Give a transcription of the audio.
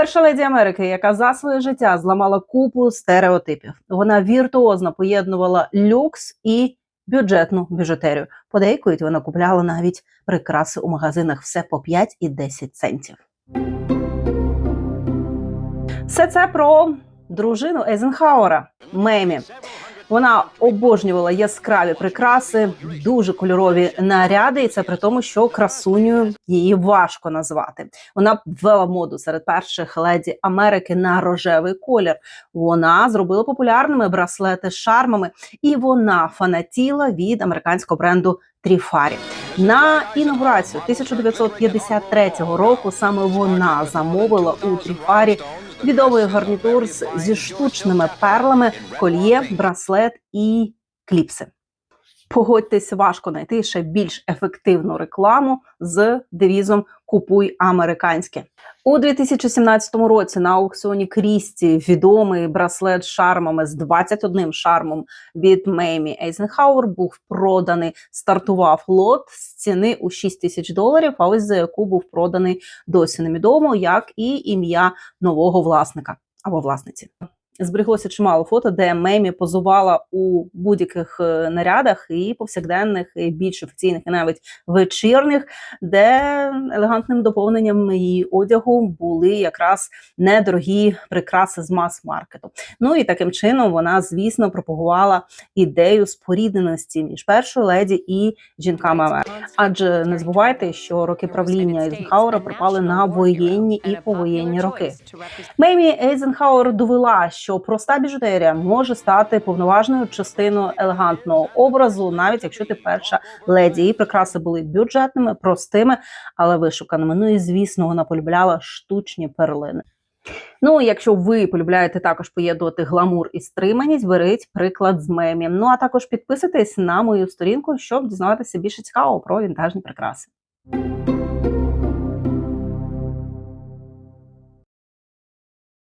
Перша леді Америки, яка за своє життя зламала купу стереотипів. Вона віртуозно поєднувала люкс і бюджетну біжутерію. Подейкують вона купляла навіть прикраси у магазинах все по 5 і 10 центів. Все це про дружину Ейзенхауера Мемі. Вона обожнювала яскраві прикраси, дуже кольорові наряди, і це при тому, що красунею її важко назвати. Вона ввела моду серед перших леді Америки на рожевий колір. Вона зробила популярними браслети з шармами, і вона фанатіла від американського бренду Тріфарі. На інаугурацію 1953 року саме вона замовила у Тріфарі відомий гарнітур зі штучними перлами, кольє, браслет і кліпси. Погодьтесь, важко знайти ще більш ефективну рекламу з девізом Купуй американське. У 2017 році на аукціоні Крісті відомий браслет з шармами з 21 шармом від Меймі Ейзенхауер був проданий. Стартував лот з ціни у 6 тисяч доларів. А ось за яку був проданий досі невідомо, як і ім'я нового власника або власниці. Збереглося чимало фото, де Мемі позувала у будь-яких е, нарядах і повсякденних, і більш офіційних, і навіть вечірніх, де елегантним доповненням її одягу були якраз недорогі прикраси з мас-маркету. Ну і таким чином вона, звісно, пропагувала ідею спорідненості між першою леді і жінками Америки. Адже не забувайте, що роки правління Ейзенхауера припали на воєнні і повоєнні роки. Меймі Ейзенхауер довела, що проста біжутерія може стати повноважною частиною елегантного образу, навіть якщо ти перша леді. Її прикраси були бюджетними, простими, але вишуканими. Ну і звісно, вона полюбляла штучні перлини. Ну, якщо ви полюбляєте також поєднувати гламур і стриманість, беріть приклад з мемі. Ну а також підписуйтесь на мою сторінку, щоб дізнаватися більше цікавого про вінтажні прикраси.